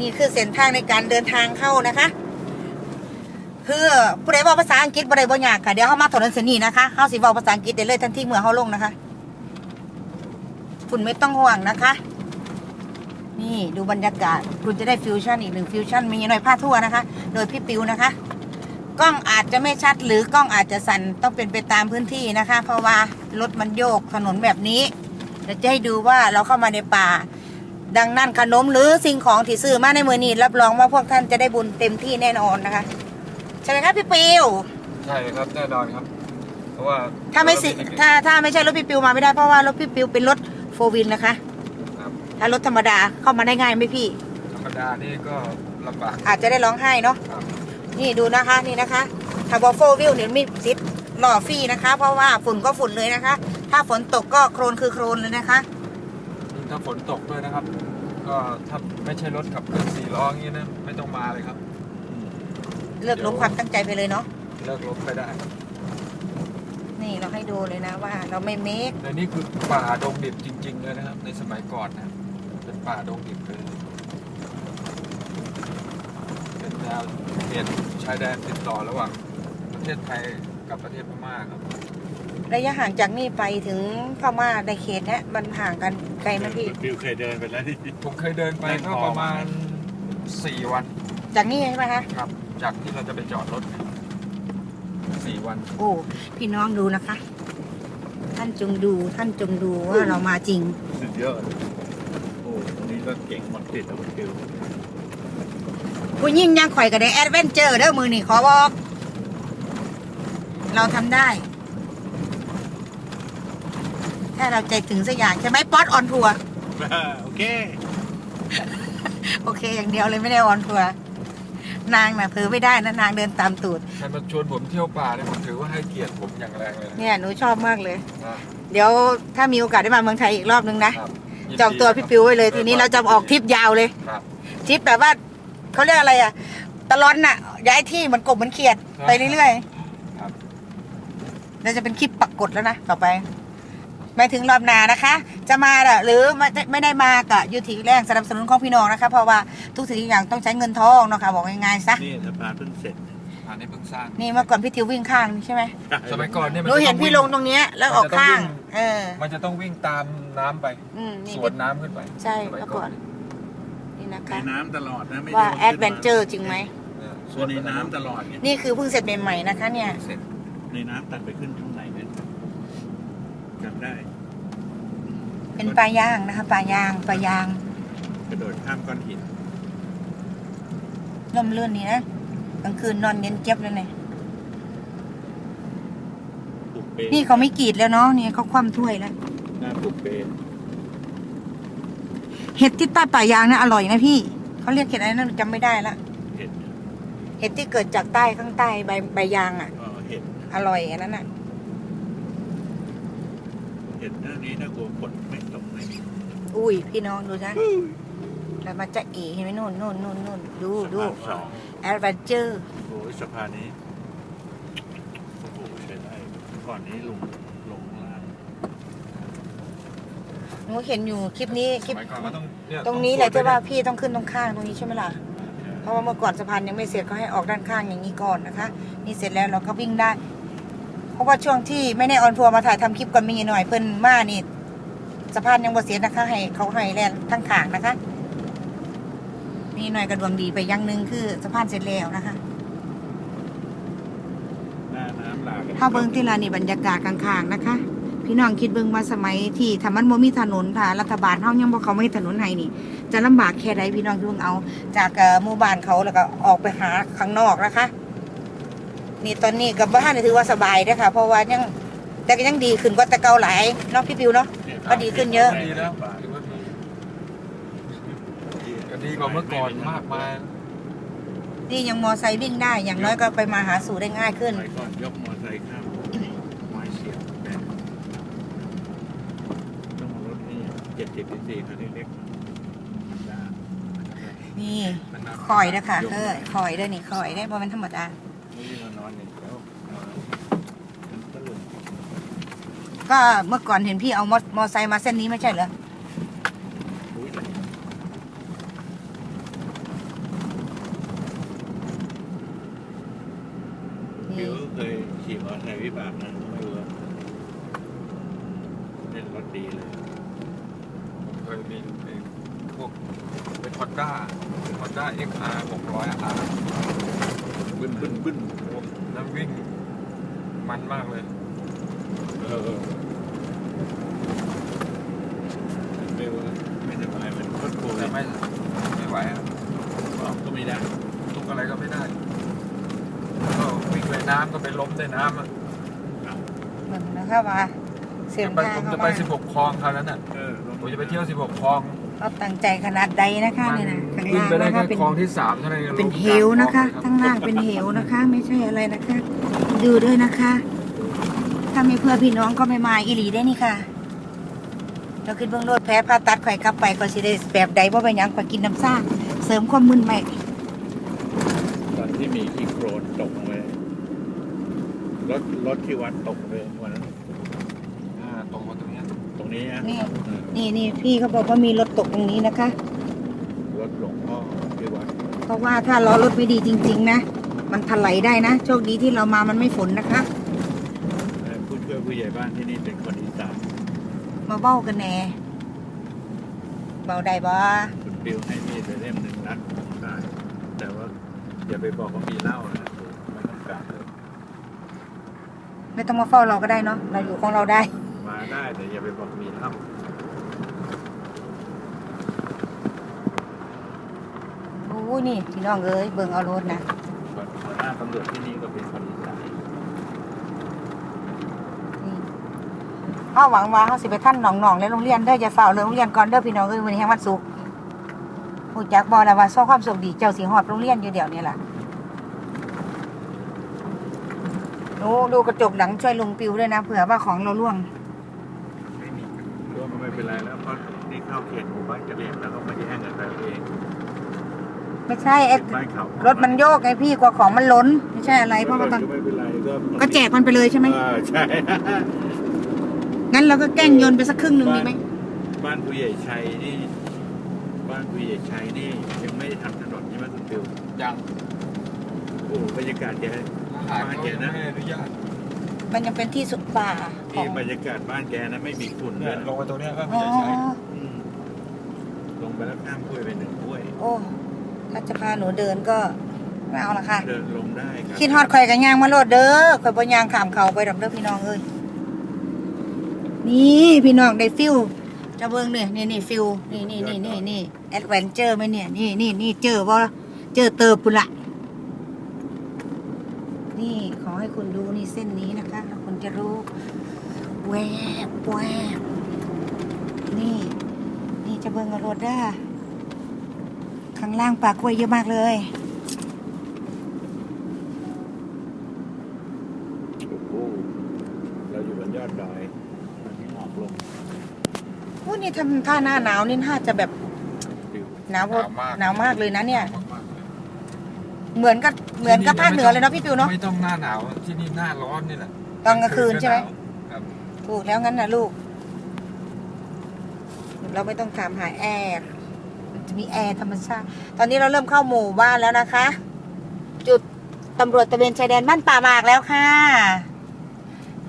นี่คือเส้นทางในการเดินทางเข้านะคะ คือผู้ใดว่าภาษาอังกฤษผู้ใดบ่ยากค่ะ เดี๋ยวเขามาถนนเส้นนี้นะคะเขาสิว้าภาษาอังกฤษได้เลยทันทีเมื่อเขาลงนะคะคุณไม่ต้องห่วงนะคะ นี่ดูบรรยากาศ คุณจะได้ฟิวชั่นอีกหนึ่งฟิวชั่นมีหน่อยผ้าทั่วนะคะ โดยพี่ปิวนะคะ กล้องอาจจะไม่ชัดหรือกล้องอาจจะสั่นต้องเป็นไปตามพื้นที่นะคะ เพราะว่ารถมันโยกถนนแบบนี้เดี๋ยวจะให้ดูว่าเราเข้ามาในป่า ดังนั้นขนมหรือสิ่งของที่ซื้อมาในมือนี้รับรองว่าพวกท่านจะได้บุญเต็มที่แน่นอนนะคะ ใช่ไหมครับพี่ปิวใช่ครับแน่นอนครับ เพราะว่าถ้าไม่สิถ้าถ้าไม่ใช่รถพี่ปิวมาไม่ได้เพราะว่ารถพี่ปิวเป็นรถโฟวินนะคะครับถ้ารถธรรมดาเข้ามาได้ง่ายไหมพี่ ธรรมดานี่ก็ลำบากอาจจะได้ร้องไห้เนาะครับนี่ดูนะคะนี่นะคะถ้าบอโฟวิวเนี่ยมีสิทธิ์หล่อฟรีนะคะ เพราะว่าฝุ่นก็ฝุ่นเลยนะคะ ถ้าฝนตกก็โครนคือโครนเลยนะคะยิ่ง ถ้าฝนตกด้วยนะครับ ก็ถ้าไม่ใช่รถขับเคลื่อนสี่ล้ออย่างนี้นะไม่ต้องมาเลยครับ เลิกล้มความตั้งใจไปเลยเนาะเลิกรถไปได้ นี่เราให้ดูเลยนะว่า เราไม่เมคในนี้คือป่าดงดิบจริง ๆ เลยนะครับ ในสมัยก่อนนะเป็นป่าดงดิบเลยเป็นแนวเขตชายแดนติดต่อระหว่างประเทศไทยกับประเทศพม่าครับ ระยะห่างจากนี่ไปถึงพม่าในเขตเนี้ยมันห่างกันไกลไหมพี่ฟิวเคยเดินไปแล้วที่ ผมเคยเดินไปก็ประมาณสี่วันจากนี่ใช่ไหมคะ ครับ จากที่เราจะไปจอดรถเนี่ยสี่วัน โอ้พี่น้องดูนะคะ ท่านจงดูท่านจงดูว่าเรามาจริง สุดยอดโอ้ตรงนี้ก็เก่งหมดติดแล้วฟิวผู้ยิ่งยังข่อยกับได้แอดเวนเจอร์เด้อมือนี่ขอบอก เราทำได้ ถ้าเราใจถึงสักอย่างใช่ไหมป๊อตออนทัวร์โอเค โอเค อย่างเดียวเลยไม่ได้ออนทัวร์นางน่ะเผลอไม่ได้นะนางเดินตามตูดใครมาชวนผมเที่ยวป่าเนี่ยผมถือว่าให้เกียรติผมอย่างแรงเลยนะเนี่ยหนูชอบมากเลย นะเดี๋ยวถ้ามีโอกาสได้มาเมืองไทยอีกรอบนึงนะ ครับยินดีจองตัวพี่ปิวไว้เลยทีนี้เราจะออกทริปยาวเลยครับ ทริปแบบว่าเขาเรียกอะไรอะตลอดน่ะ ย้ายที่เหมือนกบเหมือนเขียด ไปเรื่อยครับ ๆเราจะเป็นคลิปปักกดแล้วนะต่อไป หมายถึงรอบหนานะคะ จะมาน่ะหรือไม่ไม่ได้มาก็อยู่ที่แรงสนับสนุนของพี่น้องนะคะเพราะว่าทุกสิ่งทุกอย่างต้องใช้เงินทองเนาะค่ะบอกง่ายๆซะนี่สะพานเพิ่งเสร็จอันนี้เพิ่งสร้างนี่เมื่อก่อนพี่ทิววิ่งข้างนี่ใช่ไหมสมัยก่อนเนี่ยหนูเห็นพี่ลงตรงเนี้ยแล้วออกข้างเออมันจะต้องวิ่งตามน้ำไปอืมนี่สวเป็นนน้ำขึ้นไป ใช่สมัยเมื่อก่อนนี่นะในคะน้ำตลอดนะไม่ว่าใช่แอดเวนเจอร์จริงไหมเนี่ยส่วนในน้ำตลอดเนี่ยนี่คือเพิ่งเสร็จใหม่ๆนะคะเนี่ยเสร็จในน้ำตัดไปขึ้นตรงไหนเนี่ย จำได้ เป็นปลาย่างนะคะปลาย่างปลายาง กระโดดข้ามก้อนหินร่มรื่นนี่นะกลางคืนนอนเย็นเจี๊ยบเลยเนี่ยปลุกเปนี่เขาไม่กรีดแล้วเนาะเนี่ยเขาคว่ำถ้วยแล้วหน้าปลุกเปเห็ดที่ใต้ป่ายางนะอร่อยนะพี่เขาเรียกเห็ดอะไรนั่นจำไม่ได้ละเห็ดเห็ดที่เกิดจากใต้ข้างใต้ใบใบยางอะ เออเห็ด อร่อยอันนั้นอะ เห็ดหน้านี้น่ากลัวฝนไม่ตกเลยอุ้ยพี่น้องดูนะแล้วมันจะเอ๋เห็นไหมนู่นนู่นนู่นนู่นดูดูสะพานสองแอดเวนเจอร์โอ้ยสะพานนี้โอ้โหใช้ได้ก่อนนี้ลงลงล่างหนูเห็นอยู่คลิปนี้คสลิปมัยก่อนก็ต้องเยตรงนี้แหละสวที่ดว่าด้วยพี่ต้องขึ้นตรงข้างตรงนี้ใช่ไหมล่ะ เพราะว่าเมื่อก่อนสะพานยังไม่เสร็จเขาให้ออกด้านข้างอย่างนี้ก่อนนะคะ นี่เสร็จแล้วเราก็วิ่งได้ เพราะว่าช่วงที่ไม่ได้ออนทัวร์มาถ่ายทำคลิปก่อนมีหน่อยเพิ่นมานี่สะพานยังบ่เสร็จนะคะ ให้เขาให้แลนทั้งขางนะคะ มีหน่อยกระดวงดีไปอยังหนึ่งคือสะพานเสร็จแล้วนะคะหน้าน้ำหลากถ้าเบิ้งที่ลานนี่บรรยากาศข้างๆนะคะ พี่น้องคิดเบิ้งว่าสมัยที่ถ้ามันบ่มีถนนถ้ารัฐบาลเฮายังบ่เขาไม่ถนนให้นี่ จะลำบากแค่ใดพี่น้องคิดเบิ่งเอา จากเอ่อหมู่บ้านเขาแล้วก็ออกไปหาข้างนอกนะคะ นี่ตอนนี้กับบ้านนี่ถือว่าสบายเด้อค่ะเพราะว่ายังแต่ก็ยังดีขึ้นกว่าแต่เก่าหลายเนาะพี่ปิวเนาะก็ดีขึ้นเยอะ ดีแล้วถือว่าดีก็ดีกว่าเมื่อก่อนมากมายนี่ยังมอไซค์วิ่งได้อย่างน้อยก็ไปมาหาสู่ได้ง่ายขึ้นสมัยก่อนยกมอเตอร์ไซค์ข้ามไม้เสียบแบนต้องเอารถนี่เจ็ดสิบสี่คันเล็กๆได้นี่คอยเด้อค่ะเอ้ยคอยเด้อนี่คอยได้บ่แม่นธรรมดา ก็เมื่อก่อนเห็นพี่เอามอมอไซค์มาเส้นนี้ไม่ใช่เหรอนี่ เคยขี่มอเตอร์ไซค์วิบากนั้นไม่รู้เล่นรถดีเลย เคยมีเป็นพวกเป็นคอร์ด้าคอร์ด้าเอ็กอาร์หกร้อยอาร์ บึ้นบึ้นบึ้นแล้ววิ่งมันมากเลย เออไม่เวิร์กไม่สบายมันรโควิแต่ไม่ไม่ไหวอะออกก็ไม่ได้ทุกอะไรก็ไม่ได้ก็วิ่งในน้ำก็ไปล้มในน้ำอะเบิ่งนนะคะว่าเสียงจะไปทางผมจะไปสิบหกคลองคราวนั้นน่ะผมจะไปเที่ยวสิบหกคลอง เราตั้งใจขนาดใดนะคะเนี่ยนะข้างวิ่งล่างไปได้นะคะแค่เป็นคลองที่สามเท่านั้นเองเป็นลงเหกลาวนะคะคลองเลยรับข้างล่างเป็นเหวนะคะ ไม่ใช่อะไรนะคะ ดูด้วยนะคะ ถ้าไม่เพื่อพี่น้องก็ไม่มาอีหลีได้นี่ค่ะ เราขึ้นเบื้องโลดแพ้ผ่าตัดข่อยกลับไปก็สิได้แบบใดว่าไปหยังข่อยกินน้ำซ่าเสริมความมึนใหม่ ตอนที่มีที่โครนตกลงไปรถรถที่วัดตกเลยวันนั้น อ่าตรงมาตรงเนี้ยต รงนี้นะนี่เออนี่นี่พี่เขาบอกว่ามีรถตกตรงนี้นะคะ รถหลวงพ่อที่วัดเพราะว่าถ้าล้อรถไม่ดีจริง ๆ นะ มันถลายได้นะ โชคดีที่เรามามันไม่ฝนนะคะเอ่อผู้ช่วยผู้ใหญ่บ้านที่นี่เป็นคนอีสานมาเบ้ากันแน่เบาได้บ่คุณปิวให้มีดไปเล่มหนึ่งนัดผมตายแต่ว่าอย่าไปบอกว่ามีเหล้านะไม่ต้องการเลยไม่ต้องมาเฝ้าเราก็ได้เนาะเราอยู่ของเราได้ มาได้แต่อย่าไปบอกมีเหล้าโอ้ยนี่พี่น้องเอ้ยเบิ่งเอารถนะหัวหน้าตำรวจที่นี่ก็เป็นคนอีสานนี่เขาหวังว่าเขาสิไปท่านหนองๆในโรงเรียนเด้ออย่าเฝ้าเลยโรงเรียนก่อนเด้อพี่น้องเอ้ยวันนี้แห่งวันศุกร์ผู้จักบอกแล้วว่าซ้อความสุขดีเจ้าสิฮอดโรงเรียนอยู่เดี๋ยวนี้ล่ะดูดูกระจกหลังช่วยลุงปิวด้วยนะเผื่อว่าของเราล่วง ไม่มีร่วมไม่เป็นไรแล้วเพราะนี่เข้าเข ตหมู่บ้านกระเหรี่ยงแล้วก็มาแย่งกันไปเองไม่ใช่ไอ้เป็นบ้านเขารถมันโยกไงพี่กลัวของมันล้น ไม่ใช่อะไรเพราะว่าตอนก็ไม่เป็นไรก็ก็แจกมันไปเลยใช่ไหมเออใช่ งั้นเราก็แกล้งโยนไปสักครึ่งหนึ่งดีไหมบ้านผู้ใหญ่ชัยนี่ บ้านผู้ใหญ่ชัยนี่ยังไม่ได้ทำถนนใช่ไหมคุณปิวยังโอ้โหบรรยากาศแกทหารเขายังไม่อนุญาตมันยังเป็นที่สุดป่าขอที่งบรรยากาศบ้านแกนะไม่มีฝุ่นเลเนี่ยยลงไปตรงเนี้ยก็อ๋ไม่อใช่ใช้อืมลง ไปแล้วข้ามห้วยไปหนึ่งห้วย โอ้ถ้าจะพาหนูเดินก็ไม่เอาละค่ะ เดินลงได้ครับคิดฮอดข่อยกันยางมาโลดเด้อข่อยบ่ยางขามเขาไปดอกเด้อพี่น้องเอ้ยนี่พี่น้องได้ฟิลจะเบิ่งเนี่ยนี่นี่ฟิลนี่นี่นี่นี่นี่แอดเวนเจอร์ไหมเนี่ยนี่นี่นี่เจอบ่เจอเติบปุ่นละนี่ขอให้คุณดูนี่เส้นนี้นะคะแล้วคุณจะรู้แวบแวบนี่นี่ จะเบิ่งเอารถเด้อข้างล่างปลากล้วยเยอะมากเลยโอ้โหเราอยู่บนยอดดอยมันมีหมอกลงโอ้นี่ทำท่าหน้าหนาวนี่น่าจะแบบปิวหนาวพอหนาวมากเลยนะเนี่ย มากๆเลยเหมือนกับเหมือนกับภาคเหนือเลยเนาะพี่ปิวเนาะ ไม่ต้องหน้าหนาวที่นี่หน้าร้อนนี่แหละตอนกลางคืนใช่ไหม ครับ ถูกแล้วงั้นนะลูก เราไม่ต้องถามหาแอร์มันจะมีแอร์ธรรมชาติ ตอนนี้เราเริ่มเข้าหมู่บ้านแล้วนะคะ จุดตำรวจตะเวนชายแดนบ้านป่าหมากแล้วค่ะ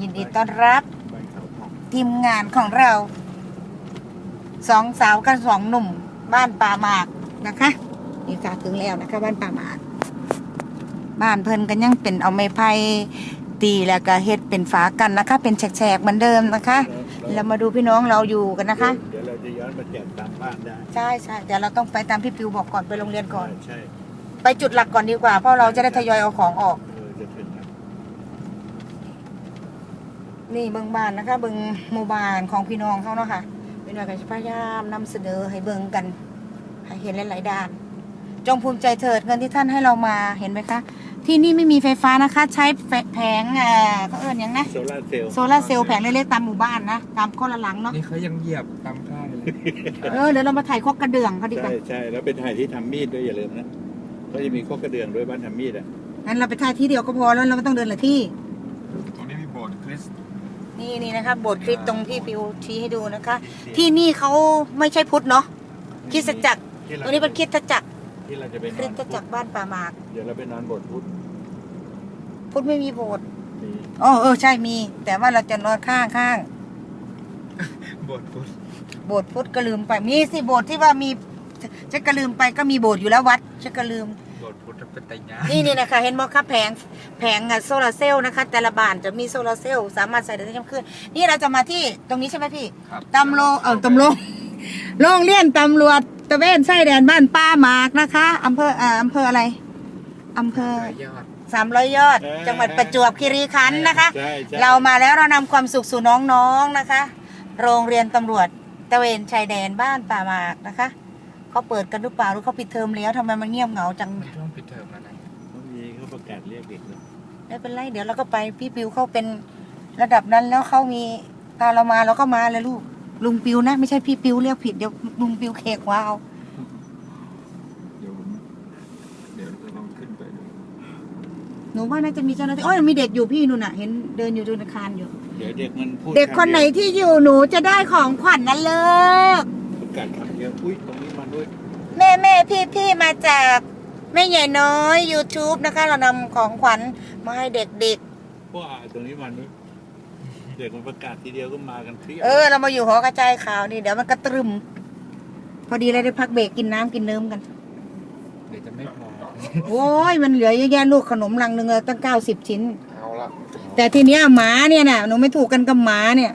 ยินดีต้อนรับ ทีมงานของเรา สองสาวกันสองหนุ่ม บ้านป่าหมากนะคะนี่ค่ะถึงแล้วนะคะ บ้านป่าหมาก บ้านเพิ่นกันยังเป็นเอาไม้ไผ่ตีแล้วก็เฮ็ดเป็นฝากันนะคะ เป็นแฉกๆเหมือนเดิมนะคะ เรามาดูพี่น้องเราอยู่กันนะคะ จะย้อนมาแจกตามบ้านได้ใช่ใช่เดี๋ยวเราต้องไปตามพี่ปิวบอกก่อนไปโรงเรียนก่อน ใช่ไปจุดหลักก่อนดีกว่า เพราะเราจะได้ทยอยเอาของออก เออจะถึงแล้วนี่เบิงบ้านนะคะเบิงหมู่บ้านของพี่น้องเขาเนาะค่ะเป็นว่ากันพยายามนำเสนอให้เบิงกันให้เห็นหลายๆด้าน จงภูมิใจเถิดเงินที่ท่านให้เรามาเห็นไหมคะ ที่นี่ไม่มีไฟฟ้านะคะ ใช้แผแผงอ่าเขาเอิ้นหยังนะ โซลาร์เซลล์โซลาร์เซลล์แผงเล็กๆตามหมู่บ้านนะ ตามคนละหลังเนาะ นี่เขายังเหยียบตามค่าย เลยเออเดี๋ยวเรามาถ่ายคอกกระเดื่องเขาดีกว่าใช่ใช่แล้วเป็นถ่ายที่ทำมีดด้วยอย่าลืมนะก็จะมีข้อกระเดื่องด้วยบ้านทำมีดอะงั้นเราไปถ่ายที่เดียวก็พอแล้วเราไม่ต้องเดินหลายที่ ตรงนี้มีโบสถ์คริสต์นี่นี่นะคะโบสถ์คริสต์ตรงที่ปิวชี้ให้ดูนะคะ ที่นี่เขาไม่ใช่พุทธเนาะคริสตจักรที่ตรงนี้เป็นคริสตจักรที่เราจะไปนคอรินสตจักรบ้านป่าหมาก เดี๋ยวเราไปนอนบทพุทธพุทธไม่มีโบสถ์มีอ๋อเออใช่มี แต่ว่าเราจะนอนข้างข้างบทพุทธ โบสถ์พุทธก็ลืมไป มีสิโบสถ์ที่ว่ามีจะก็ลืมไปก็มีโบสถ์อยู่แล้ววัดจะก็ลืมบทพุทธเป็นไตรญานี่นี่นะคะ เห็นบอกครับแผงแผงอะโซลาร์เซลล์นะคะ แต่ละบ้านจะมีโซลาร์เซลล์สามารถใส่ได้ทั้งคืนนี่เราจะมาที่ตรงนี้ใช่ไหมพี่ครับตำโลเออตำโลโรงเรียนตำรวจตะเวนไส้แดนบ้านป้าหมากนะคะอำเภออ่าอำเภออะไรอำเภอรายยอด สามร้อยยอดจังหวัดประจวบคีรีขันธ์นะคะ ใช่ใช่ เรามาแล้วเรานำความสุขสู่น้องๆนะคะ โรงเรียนตำรวจ ตะเวนชายแดนบ้านป่าหมากนะคะเขาเปิดกันหรือเปล่าหรือเขาปิดเทอมแล้วทำไมมันเงียบเหงาจัง มันช่วงปิดเทอมแล้วนะเขามีเขาประกาศเรียกเด็กเลยไม่เป็นไรเดี๋ยวเราก็ไปพี่ปิวเขาเป็นระดับนั้นแล้วเขามีตอนเรามาเราก็มาเลยลูกลุงปิวนะ ไม่ใช่พี่ปิวเรียกผิดเดี๋ยวลุงปิวเคกว้าว เดี๋ยวผมเดี๋ยวจะลองขึ้นไปดู หนูว่าน่าจะมีเจ้าหน้าที่อ๋อมีเด็กอยู่พี่นู่นน่ะ เห็นเดินอยู่ธนาคารอยู่ เดี๋ยวเด็กมันพูดเด็กคนไหนที่อยู่หนูจะได้ของขวัญนั่นเลิกประกาศคำเดียวอุ้ยตรงนี้มาด้วยแม่แม่พี่พี่มาจากแม่ใหญ่น้อย YouTube นะคะ เรานำของขวัญมาให้เด็กว่าตรงนี้มาด้วยเด็กมันประกาศทีเดียวก็มากันเพียบๆเออเรามาอยู่หอกระจายข่าวนี่เดี๋ยวมันกระตรึม พอดีเลยได้พักเบรกกินน้ำกินเนิ้มกัน เดี๋ยวจะไม่พอ โอ้ยมันเหลือเยอะแยะลูกขนมลังหนึ่งเลยตั้งเก้าสิบชิ้น เอาละแต่ทีเนี้ยหมาเนี่ยน่ะหนูไม่ถูกกันกับหมาเนี่ย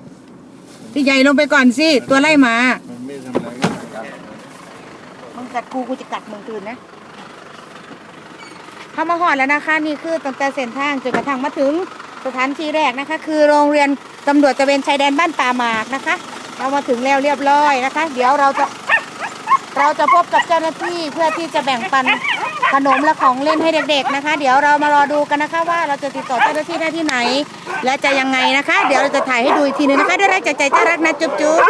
พี่ใหญ่ลงไปก่อนสิตัวไล่หมามันไม่ทำอะไรกันกันมึงกัดกูกูจะกัดมึงคืนนะเข้ามาหอดแล้วนะคะนี่คือตั้งแต่เส้นทางจนกระทั่งมาถึงสถานที่แรกนะคะ คือโรงเรียนตำรวจตระเวนชายแดนบ้านป่าหมากนะคะ เรามาถึงแล้วเรียบร้อยนะคะ เดี๋ยวเราจะเราจะพบกับเจ้าหน้าที่เพื่อที่จะแบ่งปัน ขนมและของเล่นให้เด็กๆนะคะ เดี๋ยวเรามารอดูกันนะคะว่าเราจะติดต่อเจ้าหน้าที่ได้ที่ไหน และจะยังไงนะคะ เดี๋ยวเราจะถ่ายให้ดูอีกทีนึงนะคะด้วยรักจากใจจ้ารักนะจุ๊บจุ๊บ